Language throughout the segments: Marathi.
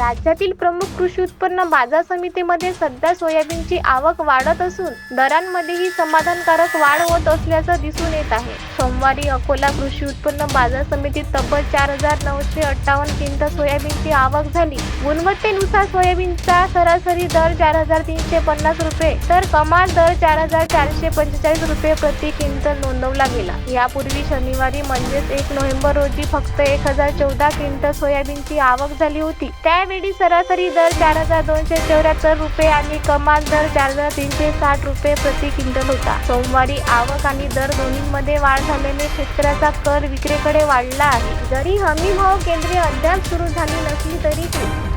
राज्यातील प्रमुख कृषी उत्पन्न बाजार समितीमध्ये सध्या सोयाबीनची आवक वाढत असून दरांमध्येही समाधानकारक वाढ होत असल्याचं दिसून येत आहे. सोमवारी अकोला कृषी उत्पन्न बाजार समितीत तब्बल चार हजार नऊशे अठ्ठावन्न क्विंटल सोयाबीनची आवक झाली. गुणवत्तेनुसार सोयाबीनचा सरासरी दर चार हजार तीनशे पन्नास रुपये तर कमाल दर चार हजार चारशे पंचेचाळीस रुपये प्रति क्विंटल नोंदवला गेला. यापूर्वी शनिवारी म्हणजेच एक नोव्हेंबर रोजी फक्त एक हजार चौदा क्विंटल सोयाबीनची आवक झाली होती. त्यावेळी सरासरी दर चार हजार दोनशे चौऱ्याहत्तर रुपये आणि कमाल दर चार हजार तीनशे साठ रुपये प्रति क्विंटल होता. सोमवारी आवक आणि दर दोन्हीमध्ये वाढ झाल्याने शेतकऱ्याचा कर विक्रीकडे वाढला आहे. जरी हमी भाव केंद्रे अद्याप सुरू झाली नसली तरी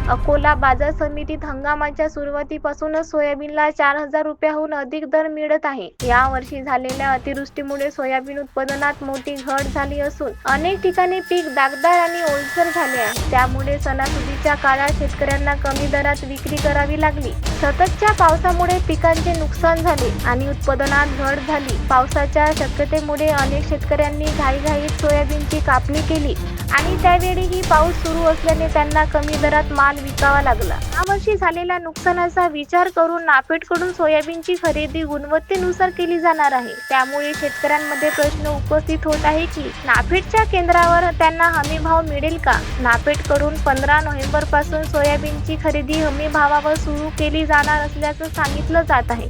अकोला बाजार समितीत हंगामाच्या सुरुवातीपासूनच सोयाबीनला चार हजार रुपयाहून अधिक दर मिळत आहे. या वर्षी झालेल्या अतिवृष्टीमुळे सोयाबीन उत्पादनात मोठी घट झाली असून अनेक ठिकाणी पीक दागदार आणि ओलसर झाले आहे. त्यामुळे सणासुदीच्या काळात शेतकऱ्यांना कमी दरात विक्री करावी लागली. सततच्या पावसामुळे पिकांचे नुकसान झाले आणि उत्पादनात घट झाली. पावसाच्या शक्यतेमुळे अनेक शेतकऱ्यांनी घाईघाईत सोयाबीनची कापणी केली. आणि त्यावेळीही पाऊस सुरू असल्याने त्यांना कमी दरात माल विकावा लागला. यावर्षी झालेल्या नुकसानाचा विचार करून नाफेडकडून सोयाबीनची खरेदी गुणवत्तेनुसार केली जाणार आहे. त्यामुळे शेतकऱ्यांमध्ये प्रश्न उपस्थित होत आहे की नाफेडच्या केंद्रावर त्यांना हमी भाव मिळेल का? नाफेडकडून पंधरा नोव्हेंबरपासून सोयाबीनची खरेदी हमी भावावर सुरू केली जाणार असल्याचं सांगितलं जात आहे.